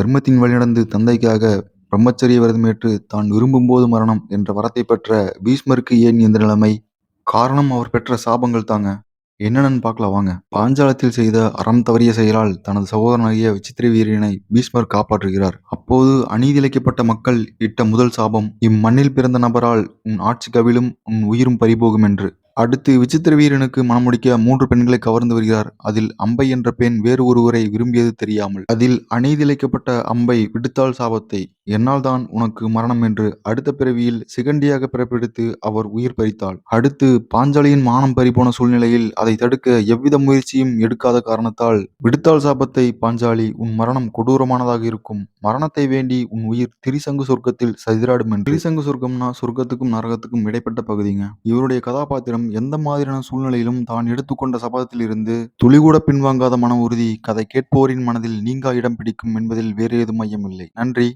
தர்மத்தின் வழிநடந்து தந்தைக்காக பிரம்மச்சரிய விரதமேற்று தான் விரும்பும்போது மரணம் என்ற வரத்தை பெற்ற பீஷ்மருக்கு ஏன் இந்த நிலைமை? காரணம் அவர் பெற்ற சாபங்கள் தாங்க. என்னென்னு பார்க்கலாம் வாங்க. பாஞ்சாலத்தில் செய்த அறம் தவறிய செயலால் தனது சகோதரனாகிய விசித்திர வீரியனை பீஷ்மர் காப்பாற்றுகிறார். அப்போது அநீதிழைக்கப்பட்ட மக்கள் இட்ட முதல் சாபம் இம்மண்ணில் பிறந்த நபரால் உன் ஆட்சி கவிழும் உன் உயிரும் பறிபோகும் என்று. அடுத்து விசித்திர வீரனுக்கு மணமுடிக்க மூன்று பெண்களை கவர்ந்து வருகிறார். அதில் அம்பை என்ற பெண் வேறு ஒருவரை விரும்பியது தெரியாமல் அதில் அநீதிழைக்கப்பட்ட அம்பை விடுத்தாள் சாபத்தை என்னால் தான் உனக்கு மரணம் என்று அடுத்த பிறவியில் சிகண்டியாக பிறப்பெடுத்து அவர் உயிர் பறித்தாள். அடுத்து பாஞ்சாலியின் மானம் பறிபோன சூழ்நிலையில் அதை தடுக்க எவ்வித முயற்சியும் எடுக்காத காரணத்தால் விடுத்தாள் சாபத்தை பாஞ்சாலி உன் மரணம் கொடூரமானதாக இருக்கும். மரணத்தை வேண்டி உன் உயிர் திரிசங்கு சொர்க்கத்தில் சதிராடும் என்று. திரிசங்கு சொர்க்கம்னா சொர்க்கத்துக்கும் நரகத்துக்கும் இடைப்பட்ட பகுதிங்க. இவருடைய கதாபாத்திரம் எந்த மாதிரியான சூழ்நிலையிலும் தான் எடுத்துக்கொண்ட சபதத்தில் இருந்து துளிகூட பின்வாங்காத மன உறுதி கதை கேட்போரின் மனதில் நீங்கா இடம் பிடிக்கும் என்பதில் வேறு ஏதும் மையமில்லை நன்றி.